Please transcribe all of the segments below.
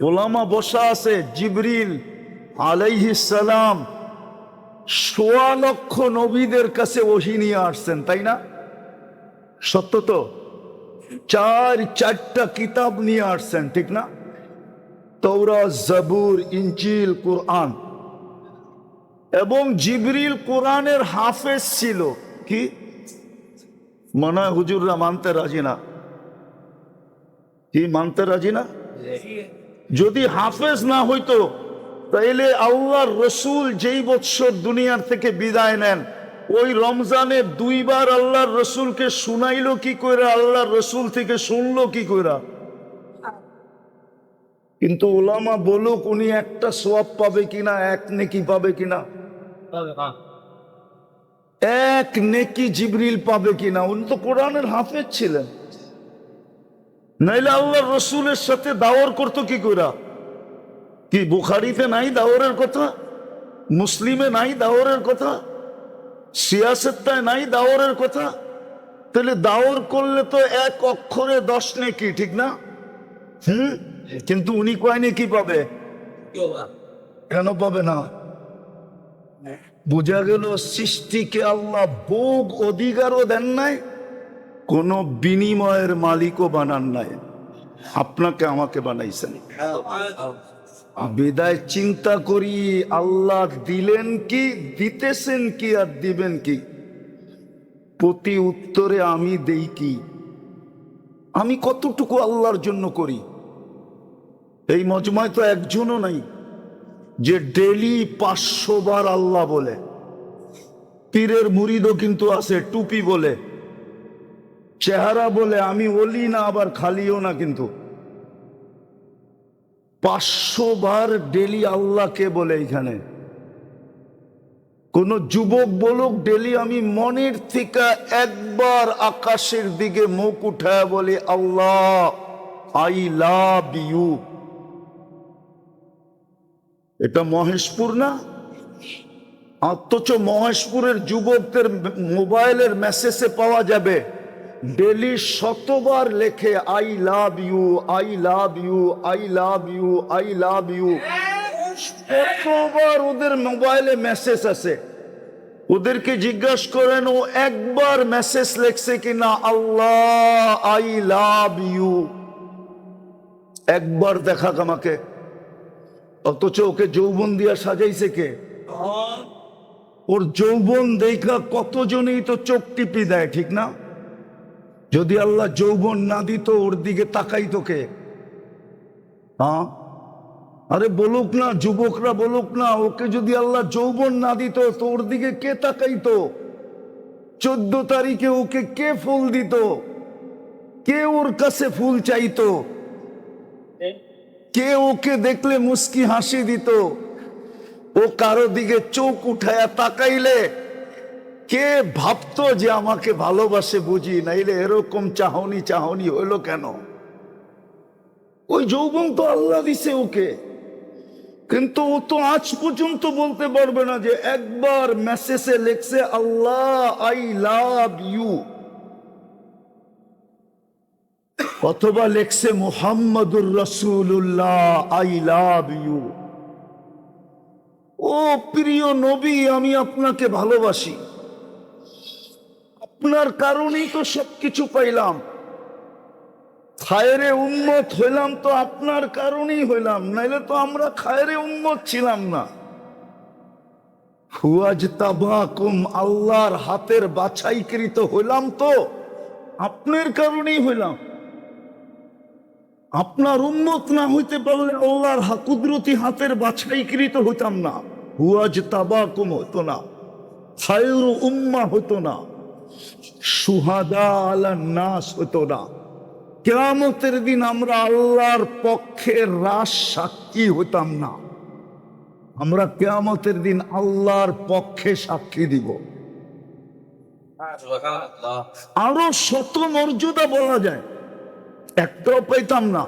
ওলামা বসা আছে জিবরিল সালাম, সোয়া লক্ষ নবীদের কাছে ওহি নিয়ে আসছেন, তাই না? সত্য তো? চার, চারটা কিতাব নিয়ে আসছেন, ঠিক না? তৌরা জবুর ইঞ্জিল কোরআন। এবং জিবরিল কোরআনের হাফেজ ছিল, কি? মনে হুজুররা মানতে রাজি না। কি, মানতে রাজি না? যদি হাফেজ না হইতো তাইলে আল্লাহর রসুল যেই বৎসর দুনিয়ার থেকে বিদায় নেন ওই রমজানে দুইবার আল্লাহর রসুলকে শুনাইলো কি কইরা আল্লাহর রসুল থেকে শুনলো কি কইরা? কিন্তু ওলামা বলুক উনি একটা সোয়াব পাবে কিনা এক নেকি পাবে কিনা? এক নেকি জিবরিল পাবে কিনা? উনি তো কোরআনের হাফেজ ছিলেন। নাইলে আল্লাহ রসুলের সাথে দাওয়ার করতো কি কইরা? কি বুখারিতে নাই দাওয়ারের কথা? মুসলিমে নাই দাওয়ারের কথা? সিয়াসেত্তায় নাই দাওয়ারের কথা? তাহলে দাওয়ার করলে তো এক অক্ষরে দশ নেকি ঠিক না? হুম? কিন্তু উনি কয় নেকি পাবে? কেন পাবে না? বোঝা গেল সৃষ্টিকে আল্লাহ ভোগ অধিকারও দেন নাই কোন বিনিময়ের মালিকও বানান নাই। আপনাকে আমাকে বানাইছেন। বিদায় চিন্তা করি, আল্লাহ দিলেন কি, দিতেছেন কি, আর দিবেন কি? প্রতি উত্তরে আমি দেই কি? আমি কতটুকু আল্লাহর জন্য করি? এই মজমায় তো একজনও নাই, যে ডেলি পাঁচশো বার আল্লাহ বলে। পীরের মুরিদও কিন্তু আছে, টুপি বলে। চেহারা বলে আমি ওলি না, আবার খালিও না কিন্তু। পাঁচশো বার ডেলি আল্লাহকে বলে এইখানে। কোন যুবক বলুক, ডেলি আমি মনের থেকে একবার আকাশের দিকে মুখ উঠায় বলি, আল্লাহ, আই লাভ ইউ। এটা মহেশপুর না? অথচ মহেশপুরের যুবকদের মোবাইলের মেসেজে পাওয়া যাবে। ডেলি শতবার লেখে I love you I love you I love you I love you. শতবার ওদের মোবাইলে মেসেজ আছে ওদেরকে জিজ্ঞাসা করেন ও একবার মেসেজ লেখছে কিনা? Allah I love you. একবার দেখাক আমাকে। অথচ ওকে যৌবন দিয়া সাজাইছে কে? ওর যৌবন দেখা কতজনেই তো চোখ টিপি দেয় ঠিক না? যদি আল্লাহ যৌবন না দিত ওর দিকে তাকাইতো কে? হ্যাঁ? আরে বলুক না যুবকরা বলুক না ওকে যদি আল্লাহ যৌবন না দিত তো ওর দিকে কে তাকাইতো? চোদ্দ তারিখে ওকে কে ফুল দিত? কে ওর কাছে ফুল চাইতো? কে? ওকে দেখলে মুস্কি হাসি দিত? ও কারও দিকে চোখ উঠায়া তাকাইলে কে ভাবতো যে আমাকে ভালোবাসে বুঝি? নাইলে এরকম চাহনি চাহনি হইল কেন? ওই যৌবন তো আল্লাহ দিছে ওকে। কিন্তু ও তো আজ পর্যন্ত বলতে পারবে না যে একবার মেসেজে লেখছে, আল্লাহ আই লাভ ইউ অথবা লেখছে, মোহাম্মদুর রসুল্লাহ আই লাভ ইউ ও প্রিয় নবী, আমি আপনাকে ভালোবাসি। আপনার কারণেই তো সবকিছু পাইলাম। খায়রে উন্মত হইলাম তো আপনার কারণেই হইলাম, নাইলে তো আমরা খায়রে উন্মত ছিলাম না। হুয়াজ তাবাকুম আল্লাহর হাতের বাছাইকৃত হইলাম তো, আপনার কারণেই হইলাম। আপনার উন্মত না হইতে পারলে আল্লাহর কুদরতি হাতের বাছাইকৃত হইতাম না। হুয়াজ তাবাকুম হতো না, খায়রু উম্মা হতো না। সুহাদা আলা নাস হতো না। কেয়ামতের দিন আমরা আল্লাহর পক্ষে রাস সাক্ষী হতাম না। আমরা কেয়ামতের দিন আল্লাহর পক্ষে সাক্ষী দিব। আরও শত মর্যাদা বলা যায়। একটাও পাইতাম না।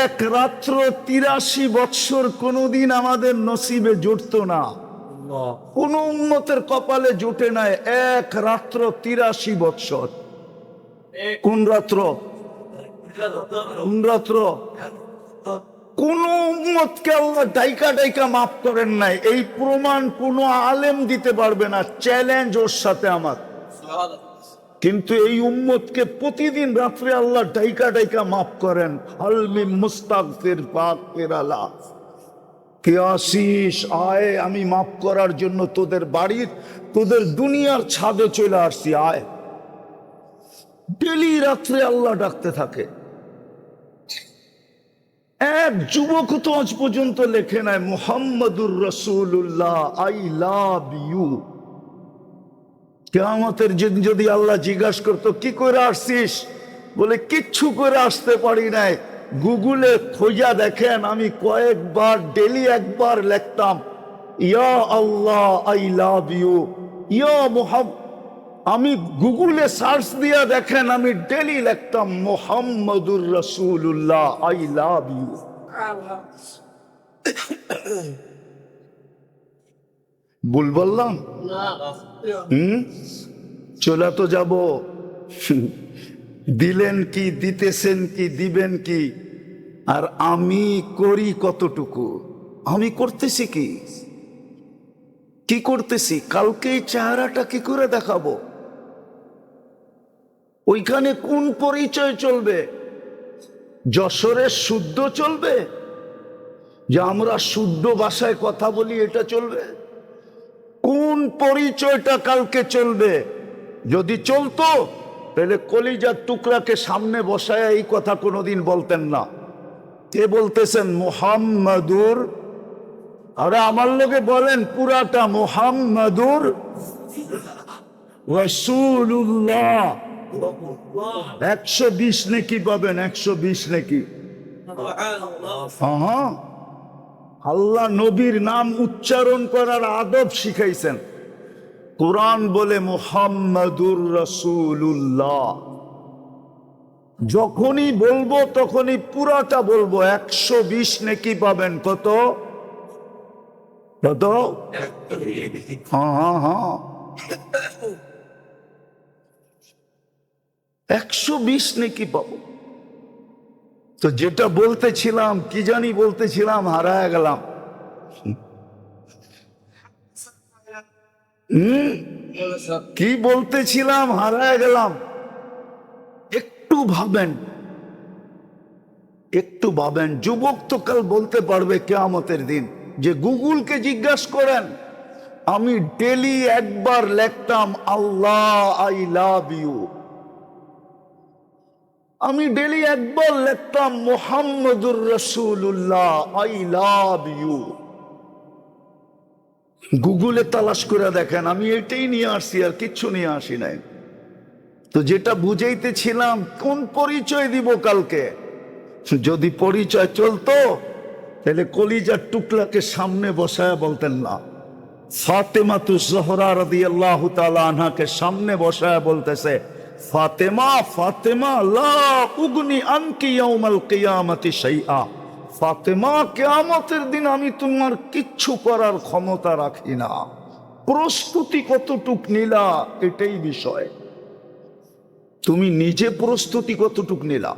এক রাত্র তিরাশি বৎসর কোনোদিন আমাদের নসিবে জুটতো না। কোন উন্মতের কপালে জুটে নাই এক রাত্র তিরাশি বৎসর। কোন রাত্র? রাত্র? কোন উম্মতকে আল্লাহ ডাইকা ডাইকা মাফ করেন নাই। এই প্রমাণ কোন আলেম দিতে পারবে না। চ্যালেঞ্জ ওর সাথে আমার। কিন্তু এই উম্মতকে প্রতিদিন রাত্রে আল্লাহ ডাইকা ডাইকা মাফ করেন। হালমি মুস্তাকফির পাক ফেরালা কে আসিস আয়, আমি মাফ করার জন্য তোদের বাড়ির, তোদের দুনিয়ার ছাদে চলে আসছি, আয়। ডেলি রাত্রে আল্লাহ ডাকতে থাকে। এক যুবক তো আজ পর্যন্ত লেখে নাই, মোহাম্মদুর রসুল্লাহ আই লাভ ইউ। কেয়ামতের দিন যদি আল্লাহ জিজ্ঞাসা করতো, কি করে আসছিস? বলে, কিচ্ছু করে আসতে পারি নাই। গুগলে খোঁজা দেখেন আমি কয়েকবার ডেলি একবার লিখতাম ইয়া আল্লাহ আই লাভ ইউ। ইয়া মোহাম আমি গুগলে সার্চ দিয়া দেখেন আমি ডেলি লিখতাম মোহাম্মদুর রসুল্লাহ আই লাভ ইউ। ভুল বললাম? হুম? চলে তো যাব। দিলেন কি, দিতেছেন কি, দিবেন কি? আর আমি করি কতটুকু? আমি করতেছি কি? কি করতেছি? কালকে চেহারাটা কি করে দেখাবো? ওইখানে কোন পরিচয় চলবে? যশোরের শুদ্ধ চলবে? যে আমরা শুদ্ধ ভাষায় কথা বলি, এটা চলবে? কোন পরিচয়টা কালকে চলবে? যদি চলতো তাহলে কলিজার টুকরাকে সামনে বসায় এই কথা কোনোদিন বলতেন না। কে বলতেছেন? মোহাম্মদুর। আরে আমার লোকে বলেন, পুরাটা মোহাম্মদুর। একশো বিশ নাকি পাবেন, একশো বিশ নাকি। আল্লাহ নবীর নাম উচ্চারণ করার আদব শিখাইছেন। কোরআন বলে মোহাম্মদুর রসুল্লাহ যখনই বলব তখনই পুরাটা বলব। একশো বিশ নাকি পাবেন। কত? কত? হ্যাঁ হ্যাঁ হ্যাঁ। একশো বিশ নাকি পাবো। তো যেটা বলতেছিলাম, কি জানি বলতেছিলাম, হারায় গেলাম। কি বলতেছিলাম? হারায় গেলাম। একটু ভাবেন। একটু ভাবেন। যুবক তো কাল বলতে পারবে কেয়ামতের দিন যে গুগলকে জিজ্ঞাসা করেন, আমি ডেলি একবার লিখতাম, আল্লাহ আই লাভ ইউ আমি ডেলি একবার লিখতাম, মোহাম্মদুর রসুল্লাহ আই লাভ ইউ গুগলে তালাশ করে দেখেন, আমি এটাই নিয়ে আসছি আর কিচ্ছু নিয়ে আসি নাই। তো যেটা বুঝাইতেছিলাম, কোন পরিচয় দিব কালকে? যদি পরিচয় চলতো, তাহলে কলিজার টুকলাকে সামনে বসায় বলতেন না। ফাতেমা তু জহরা রদি আল্লাহ আনহাকে সামনে বসায় বলতেছে, ফাতেমা ফাতেমা, লা উগনি আনকি ইয়াউমাল কিয়ামতি শাইআ। ফাতেমা, কিয়ামতের দিন আমি তোমার কিচ্ছু করার ক্ষমতা রাখি না। প্রস্তুতি কতটুক নিলা, এটাই বিষয়। তুমি নিজে প্রস্তুতি কতটুক নিলা।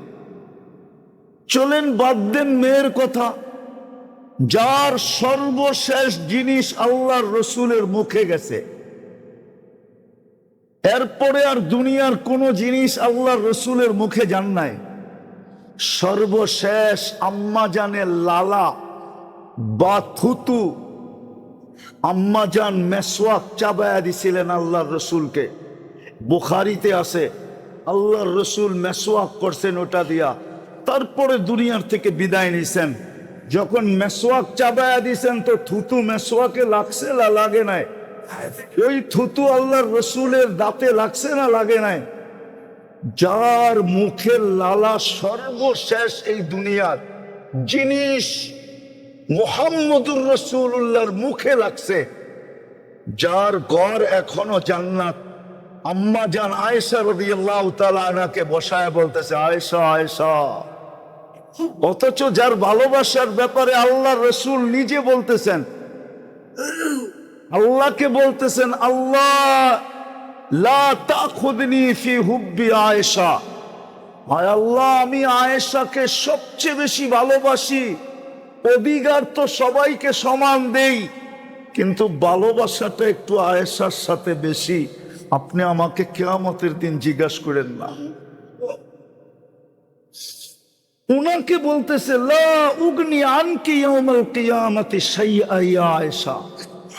চলেন, বাদ দেন মেয়ের কথা। যার সর্বশেষ জিনিস আল্লাহর রসুলের মুখে গেছে, এরপরে আর দুনিয়ার কোনো জিনিস আল্লাহর রসুলের মুখে যান নাই। সর্বশেষ আম্মা জানের লালা, বা থুতু। আম্মা জান মেসওয়াক চাবায়া দিছিলেন আল্লাহর রসুলকে। বুখারিতে আছে, আল্লাহর রসুল মেসওয়াক করছেন ওটা দিয়া। তারপরে দুনিয়ার থেকে বিদায় নিছেন। যখন মেসওয়াক চাবায়া দিছেন, তো থুতু মেসওয়াকে লাগছে না, লাগে নাই? ওই থুতু আল্লাহর রসুলের দাঁতে লাগছে না, লাগে নাই? যার মুখের লালা সর্বশেষ এই দুনিয়ার জিনিস মোহাম্মদুর রসুল্লাহর মুখে লাগছে, যার ঘর এখনও জান্নাত। আম্মা জান আয়েশা রদি আল্লাহ তালাকে বসায় বলতেছে, আয়েশা আয়েশা। অথচ যার ভালোবাসার ব্যাপারে আল্লাহ রসুল নিজে বলতেছেন, আল্লাহকে বলতেছেন, আল্লাহ আয়েশা। হায় আল্লাহ, আমি আয়েশাকে সবচেয়ে বেশি ভালোবাসি। অধিকার তো সবাইকে সমান দেই, কিন্তু ভালোবাসাটা একটু আয়েশার সাথে বেশি। আপনি আমাকে কেয়ামতের দিন জিজ্ঞাসা করেন না। উনাকে বলতেছে, লা উগনি আনকি ইয়াউমাল কিয়ামতি শাইআ আয়েশা।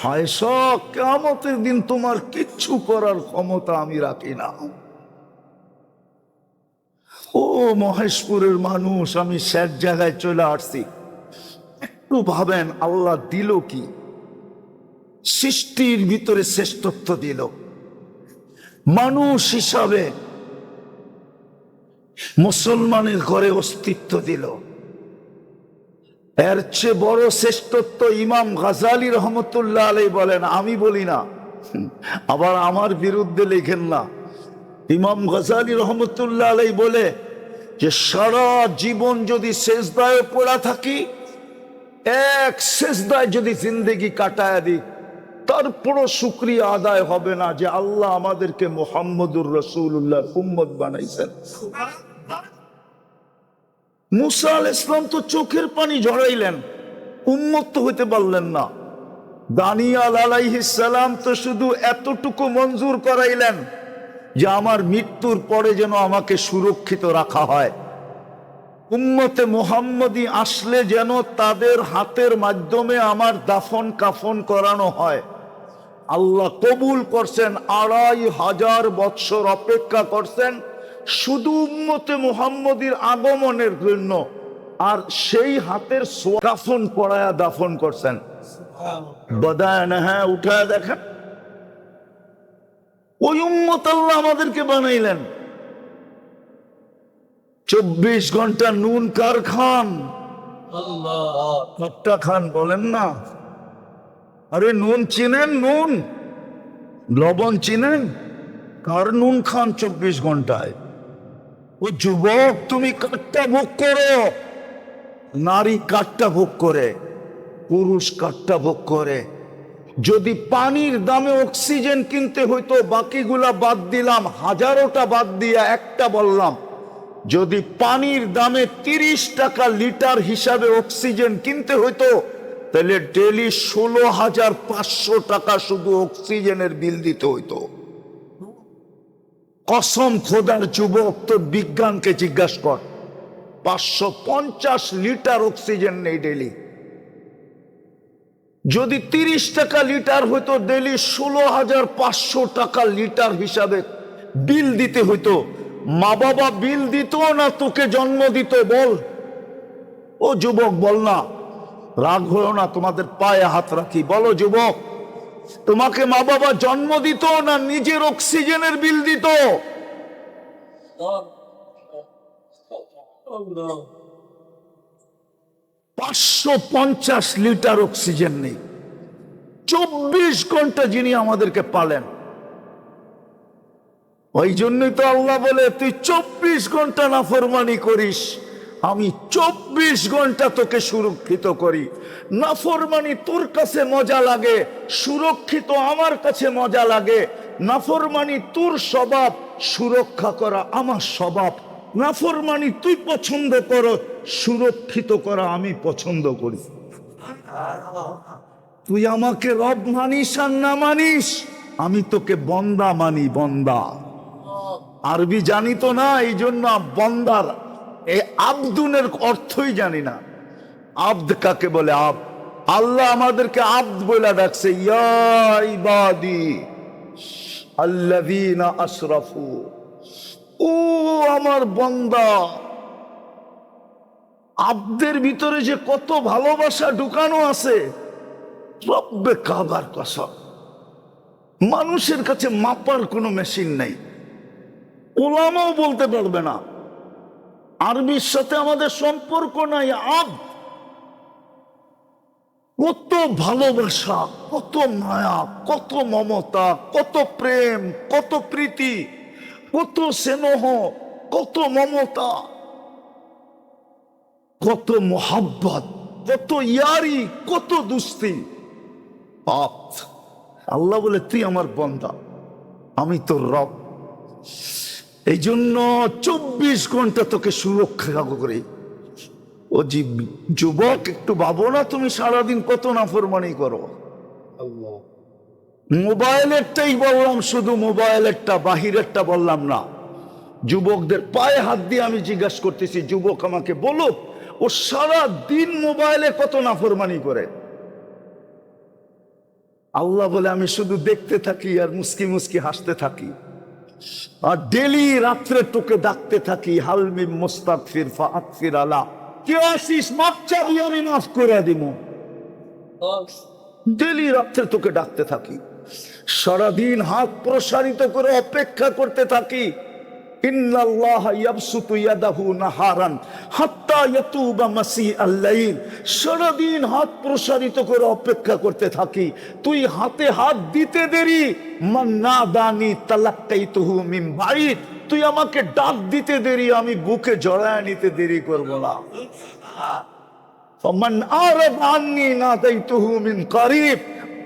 আয়েশা কিয়ামতের দিন তোমার কিচ্ছু করার ক্ষমতা আমি রাখি না। ও মহেশপুরের মানুষ, আমি স্যার জায়গায় চলে আসছি। একটু ভাবেন, আল্লাহ দিল কি? সৃষ্টির ভিতরে শ্রেষ্ঠত্ব দিল। মানুষ হিসাবে মুসলমানের ঘরে অস্তিত্ব দিল। এর চেয়ে বড় শ্রেষ্ঠত্ব ইমাম গাজালি রহমতুল্লাহ আলাই বলেন, আমি বলি না। আবার আমার বিরুদ্ধে লেখেন না। ইমাম গাজালি রহমতুল্লাহ আলাই বলে যে, সারা জীবন যদি শেষদায় পড়া থাকি, এক শেষদায় যদি জিন্দেগি কাটায় দিই, তারপরও শুক্রিয়া আদায় হবে না যে আল্লাহ আমাদেরকে মোহাম্মদুর রসুল্লাহ উম্মত বানাইছেন। মুসা আল ইসলাম তো চোখের পানি ঝরাইলেন উম্মত তো হইতে পারলেন না। দানিয়াল আলাইহিসালাম তো শুধু এতটুকু মঞ্জুর করাইলেন যে আমার মৃত্যুর পরে যেন আমাকে সুরক্ষিত রাখা হয়। উম্মতে মোহাম্মদী আসলে যেন তাদের হাতের মাধ্যমে আমার দাফন কাফন করানো হয়। আল্লাহ কবুল করছেন, আড়াই হাজার বৎসর অপেক্ষা করছেন শুধু উম্মতে মোহাম্মদীর আগমনের জন্য আর সেই হাতের কাফন পড়ায়া দাফন করছেন। হ্যাঁ উঠায় দেখেন। ওই উম্মত আল্লাহ আমাদেরকে বানাইলেন। চব্বিশ ঘণ্টা নুন কার খান? কাট্টা খান বলেন না। আরে নুন চিনেন নুন। লবণ চিনেন। কার নুন খান চব্বিশ ঘন্টায়? ও যুবক, তুমি কাঠটা ভোগ করো। নারী কাঠটা ভোগ করে, পুরুষ কাঠটা ভোগ করে। যদি পানির দামে অক্সিজেন কিনতে হইতো, বাকিগুলা বাদ দিলাম, হাজারোটা বাদ দিয়া একটা বললাম, যদি পানির দামে তিরিশ টাকা লিটার হিসাবে অক্সিজেন কিনতে হইতো, তাহলে ডেলি ষোলো হাজার পাঁচশো টাকা শুধু অক্সিজেনের বিল দিতে হইতো। কসম খোদার যুবক, তোর বিজ্ঞানকে জিজ্ঞাসা কর। পাঁচশো পঞ্চাশ লিটার অক্সিজেন নেই ডেলি যদি তিরিশ টাকা লিটার হইতো ডেলি ষোলো হাজার পাঁচশো টাকা লিটার হিসাবে বিল দিতে হইতো। মা বাবা বিল দিত না তোকে জন্ম দিত, বল। ও যুবক, বল না। রাগ হলো না তোমাদের পায়ে হাত রাখি। বলো যুবক তোমাকে মা বাবা জন্ম দিত না নিজের অক্সিজেনের বিল দিত? পাঁচশো পঞ্চাশ লিটার অক্সিজেন নেই। চব্বিশ ঘণ্টা যিনি আমাদেরকে পালেন। ওই জন্যই তো আল্লাহ বলে, তুই চব্বিশ ঘণ্টা নাফরমানি করিস। আমি চব্বিশ ঘণ্টা তোকে সুরক্ষিত করি। নাফরমানি তোর কাছে মজা লাগে, সুরক্ষিত আমার কাছে মজা লাগে। নাফরমানি তোর স্বভাব, সুরক্ষা করা আমার স্বভাব। নাফরমানি তুই পছন্দ কর, সুরক্ষিত করা আমি পছন্দ করি। তুই আমাকে রব মানিস আর না মানিস, আমি তোকে বন্দা মানি, বন্দা। আরবি জানি তো না এই জন্য বন্দার এই আব্দুনের অর্থই জানি না। আব্দ কাকে বলে? আব আল্লাহ আমাদেরকে আব্দ বলে ডাকছে, ইয়া ইবাদি আল্লাযীনা আশরাফু। ও আমার বন্দা, আব্দের ভিতরে যে কত ভালোবাসা ঢুকানো আছে, রব্বে কাবার কসম। মানুষের কাছে মাপার কোনো মেশিন নেই। ওলামাও বলতে পারবে না। আরবির সাথে আমাদের সম্পর্ক নাই, আব। কত ভালোবাসা, কত মায়া, কত মমতা, কত প্রেম, কত প্রীতি, কত স্নেহ, কত মমতা, কত মোহাব্বত, কত ইয়ারি, কত দুস্তি। পাপ। আল্লাহ বলে, তুই আমার বন্দা, আমি তোর রব। এই জন্য চব্বিশ ঘণ্টা তোকে সুরক্ষা করে। ও যুবক একটু ভাবো না তুমি সারাদিন কত নাফরমানি করো। মোবাইলেরটাই বললাম শুধু মোবাইলেরটা বাহিরেরটা বললাম না। যুবকদের পায়ে হাত দিয়ে আমি জিজ্ঞাসা করতেছি যুবক আমাকে বলো ও সারা দিন মোবাইলে কত নাফরমানি করে? আল্লাহ বলে আমি শুধু দেখতে থাকি আর মুস্কি মুস্কি হাসতে থাকি। আর ডেলি রাত্রে তোকে ডাকতে থাকি হালমি মোস্তাকফির ফির আলা। কেউ আসিস? মাপ চাবি আমি মাফ করে দিব। ডেলি রাত্রে তোকে ডাকতে থাকি। সারাদিন হাত প্রসারিত করে অপেক্ষা করতে থাকি। ইন্নাল্লাহ ইয়াবসুতু ইয়াদাহু নাহারান। সারাদিন হাত প্রসারিত করে অপেক্ষা করতে থাকি। তুই হাতে হাত দিতে দেরি। মান না দানি তালাক্কাইতুহু মিন বাইত। তুই আমাকে ডাক দিতে দেরি আমি বুকে জড়ায় নিতে দেরি করব না। ফমান আরাদ আন্নি নাদাইতুহু মিন করিব।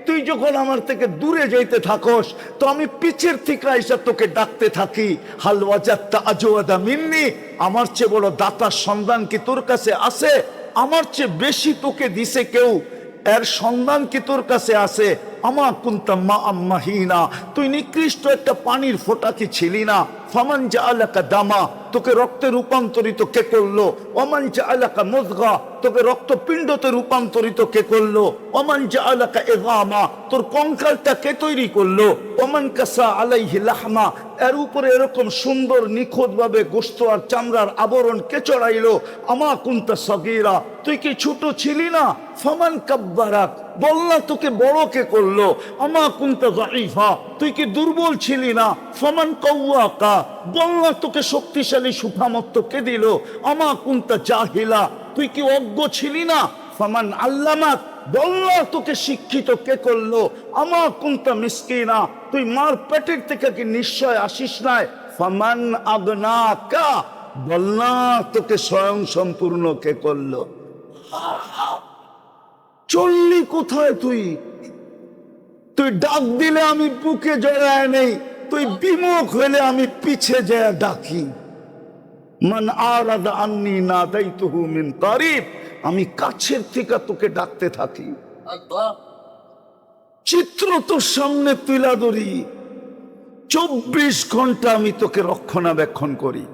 তুই যখন আমার থেকে দূরে যাইতে থাকস, তো আমি পিছের থেকে এসে তোকে ডাকতে থাকি। হাল ওয়াজাত্তা আজওয়াদা মিন্নি, আমার চেয়ে বড় দাতার সন্ধান কি তোর কাছে আছে? আমার চেয়ে বেশি তোকে দিছে কেউ? এর সন্ধান কি তোর কাছে আছে? আমা কুন্তা মা আম্মাহিনা তুই নিকৃষ্ট একটা পানির ফোঁটা কি ছিলি না? ফামান যা আলাকা দামা, তোকে রক্তে রূপান্তরিত কে করল? অমান যা আলাকা মুদগা তোকে রক্তপিণ্ডতে রূপান্তরিত কে করল? অমান যা আলাকা এগামা তোর কঙ্কালটা কে তৈরি করল? অমান কাসা আলাইহি লাহমা। এর উপরে এরকম সুন্দর নিখুঁত ভাবে গোস্ত আর চামড়ার আবরণ কে চড়াইলো? আমা কুন্তা সগীরা। তুই কি ছোট ছিলি না? ফমান কাব্বারাক। বল না তোকে বড় কে করল? আমা কুন্তা জাইফা তুই কি দুর্বল ছিলি না? ফমান কৌয়াকা বল না তোকে শক্তিশালী সুফামত্ত কে দিল? আমা কুন্তা জাহিলা। তুই কি অজ্ঞ ছিলি না? ফমান আল্লামাক বল্লা তোকে শিক্ষিত কে করল? আমার কুন্তা মিসকিনা, তুই মার পেটের থেকে কি নিশ্চয় আসিস নাই? ফমান আগনা কা বল্লা তোকে স্বয়ং সম্পূর্ণ কে করল? চললি কোথায় তুই? তুই ডাক দিলে আমি বুকে জড়ায় নেই, তুই বিমুখ হলে আমি পিছে যায় ডাকি। মান আন্নি না মিন করিব আমি কাছের থেকে তোকে ডাকতে থাকি। চিত্র তোর সামনে তুলা ধরি। চব্বিশ ঘণ্টা আমি তোকে রক্ষণাবেক্ষণ করি।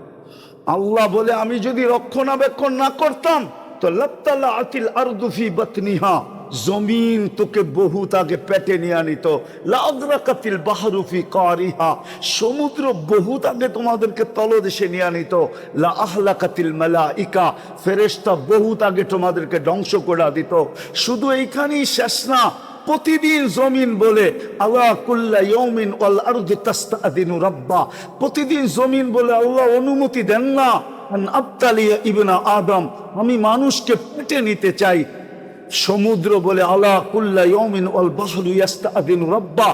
আল্লাহ বলে আমি যদি রক্ষণাবেক্ষণ না করতাম তো লত্তালা আতিল আর আরদুফি বতনিহা। জমিন তোকে বহুত আগে পেটে নিয়ে আনিত। লাদ্রাকাতিল বাহারুফি কারিহা। সমুদ্র বহুত আগে তোমাদেরকে তলদেশে নিয়ে আনিত। লা আহলাকাতিল মালাইকা। ফেরেশতা বহুত আগে তোমাদেরকে ধ্বংস করে দিত। শুধু এইখানেই শেষ না, প্রতিদিন জমিন বলে, আল্লাহ কুল্লা ইয়মিন ওয়াল আরদু তাস্তাদিনু রাব্বা। প্রতিদিন জমিন বলে, আল্লাহ অনুমতি দেন না। আবতালিয়া ইবনা আদম। আমি মানুষকে পেটে নিতে চাই। সমুদ্র বলে আল্লাহ কুল্লা ইয়মিন ইয়াস্তাদিনু রাব্বা।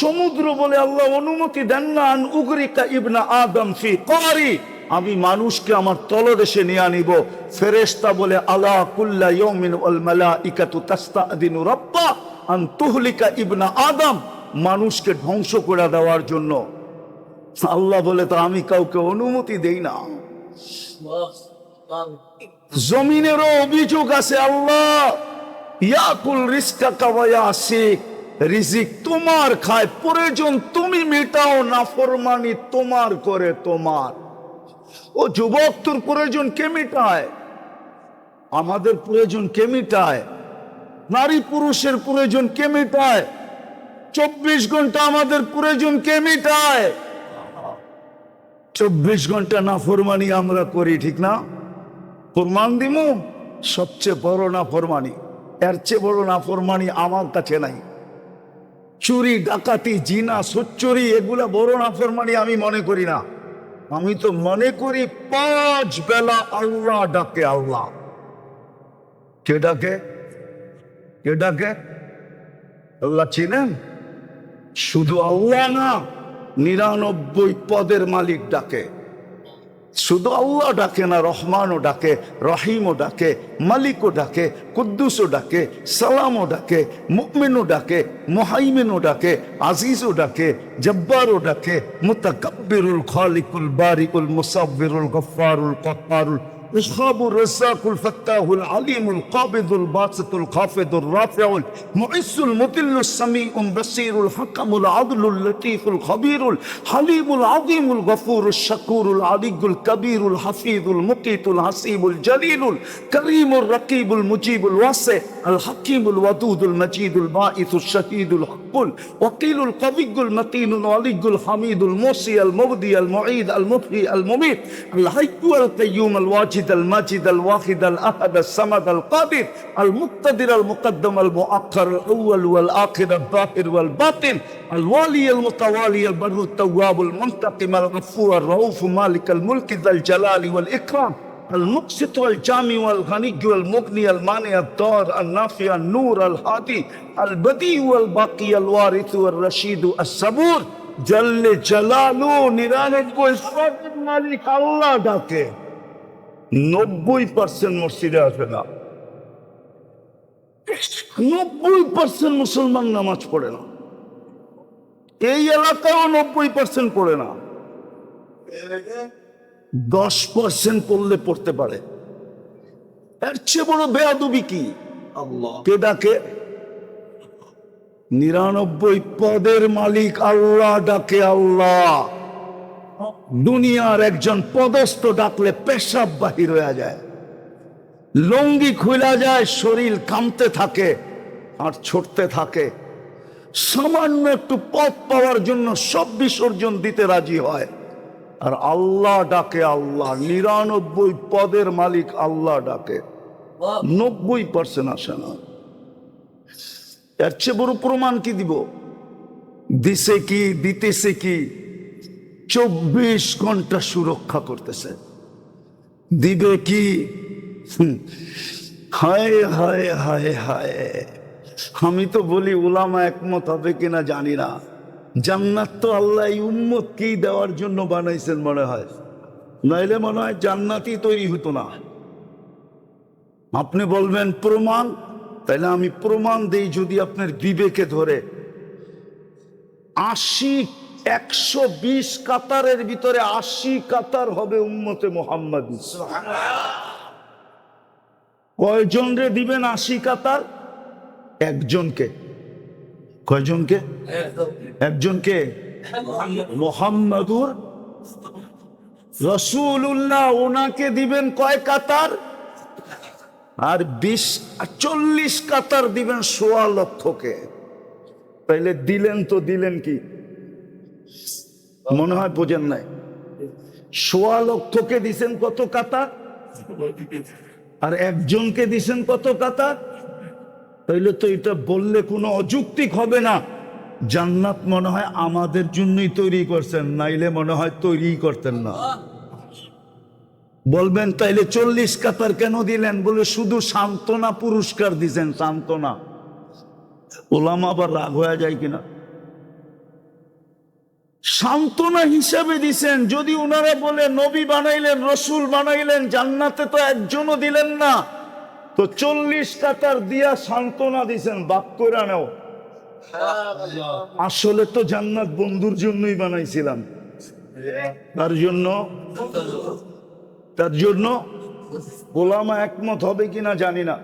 সমুদ্র বলে আল্লাহ অনুমতি দেন না আন উগরিকা ইবনা আদম ফি কারি আমি মানুষকে আমার তলদেশে নিয়ে আনিব। ফেরেশতা বলে আল্লাহ কুল্লা ইয়মিন তাস্তাদিনু রাব্বা। আন তুহলিকা ইবনা আদম মানুষকে ধ্বংস করে দেওয়ার জন্য। আল্লাহ বলে তো আমি কাউকে অনুমতি দেই না। জমিনেরও অভিযোগ আছে আল্লাহ। ইয়াকুল রিস্কা কাওয়া শিখ রিজিক তোমার খায়, প্রয়োজন তুমি মেটাও না ফরমানি তোমার করে তোমার। ও যুবক, তোর প্রয়োজন কে মেটায়? আমাদের প্রয়োজন কে মেটায়? নারী পুরুষের প্রয়োজন কে মেটায়? চব্বিশ ঘণ্টা আমাদের প্রয়োজন কে মেটায়? চব্বিশ ঘণ্টা না ফরমানি আমরা করি, ঠিক না? ফরমান দিমু, সবচেয়ে বড় না ফরমানি এর চেয়ে বড় না ফরমানি আমার কাছে নাই। চুরি, ডাকাতি, জিনা, সোচ্চুরি, এগুলা বড় না ফরমানি আমি মনে করি না। আমি তো মনে করি পাঁচ বেলা আল্লাহ ডাকে আল্লাহ। কে ডাকে? কে ডাকে? আল্লাহ চিনেন? শুধু আল্লাহ না, নিরানব্বই পদের মালিক ডাকে। শুধু আল্লাহ ডাকে না, রহমানও ডাকে, রহিমও ডাকে, মালিকও ডাকে, কুদ্দুসও ডাকে, সালামও ডাকে মুকমিনও ডাকে, মোহাইমিনও ডাকে, আজিজও ডাকে, জব্বারও ডাকে, মুতাকাব্বিরুল খালিকুল বারিকুল মুসাব্বিরুল গফফারুল কফারুল الخاب الرزاق الفتاه العليم القابض الباسط الخافض الرافع المعز المذل السميع البصير الحكم العدل اللطيف الخبير الحليم العظيم الغفور الشكور العلي الكبير الحفيظ المقيت الحسيب الجليل الكريم الرقيب المجيب الواسع الحكيم الودود المجيد الباعث الشهيد الحق الوكيل القوي المتين الولي الحميد الموصي المبدي المعيد المحيي المميت الحي القيوم الواجد الماجد الواحد الاحد الصمد القادر المقتدر المقدم المؤخر الاول والاخر الظاهر والباطن الوالي المتوالي البر التواب المنتقم الغفور الرؤوف مالك الملك ذا الجلال والاكرام المقسط والجامع والغني والمغني المانع الدار النافع النور الهادي البديع والباقي الوارث والرشيد الصبور جل جلاله নিরানব্বই সবের মালিক আল্লাহ ডাকে নব্বই পার্সেন্ট মসজিদে আসবে না। নব্বই পার্সেন্ট মুসলমান নামাজ পড়ে না। এই এলাকাও নব্বই পার্সেন্ট পড়ে না। দশ পার্সেন্ট পড়লে পড়তে পারে। এর চেয়ে বড় বেয়াদুবি কি? কে ডাকে? নিরানব্বই পদের মালিক আল্লাহ ডাকে আল্লাহ। দুনিয়ার একজন পদস্থ ডাকলে পেশাব বাহির হয়ে যায়। লঙ্গি খুলা যায়, শরীর কামতে থাকে আর ছড়তে থাকে। সামান্য একটু পথ পাওয়ার জন্য সব বিসর্জন দিতে রাজি হয়। আর আল্লাহ ডাকে আল্লাহ, নিরানব্বই পদের মালিক আল্লাহ ডাকে। নব্বই পার্সেন্ট আসে না। এর চেয়ে বড় প্রমাণ কি দিব? দিছে কি, দিতেছে কি? চব্বিশ ঘণ্টা সুরক্ষা করতেছে। দিবে কি? হায় হায় হায় হায়। আমি তো বলি ওলামা একমত হবে কিনা জানি না। জান্নাত তো আল্লাহ এই উম্মতকেই দেওয়ার জন্য বানাইছেন মনে হয়। নাইলে মনে হয় জান্নাতই তৈরি হতো না। আপনি বলবেন প্রমাণ? তাহলে আমি প্রমাণ দেই যদি আপনার বিবেকে ধরে। আশি একশো বিশ কাতারের ভিতরে আশি কাতার হবে উম্মতে মোহাম্মদ। কয়জন রে দিবেন আশি কাতার? একজনকে। কয়জনকে? একজনকে? মোহাম্মদুর রসুল্লাহ ওনাকে দিবেন কয় কাতার? আর বিশ চল্লিশ কাতার দিবেন সোয়া লক্ষকে। তাইলে দিলেন তো দিলেন কি? মনে হয় বোঝেন নাই। সোয়া লক্ষকে দিছেন কত কাতা? আর একজনকে দিছেন কত কাতা? তাইলে তো এটা বললে কোনো অযৌক্তিক হবে না। জান্নাত মনে হয় আমাদের জন্যই তৈরি করছেন, নাইলে মনে হয় তৈরি করতেন না। বলবেন, তাইলে চল্লিশ কাতার কেন দিলেন? বলে শুধু সান্ত্বনা পুরস্কার দিছেন, সান্ত্বনা। ওলামা আবার রাগ হয়ে যায় কিনা? সান্ত্বনা হিসাবে দিছেন। যদি ওনারা বলে, নবী বানাইলেন, রসুল বানাইলেন, জান্নাতে তো একজনও দিলেন না। তো চল্লিশ কাতার দিয়া সান্ত্বনা দিছেন বাপ করে নেও। আসলে তো জান্নাত বন্ধুর জন্যই বানাইছিলাম। তার জন্য? তার জন্য? গোলামা একমত হবে কিনা জানি না।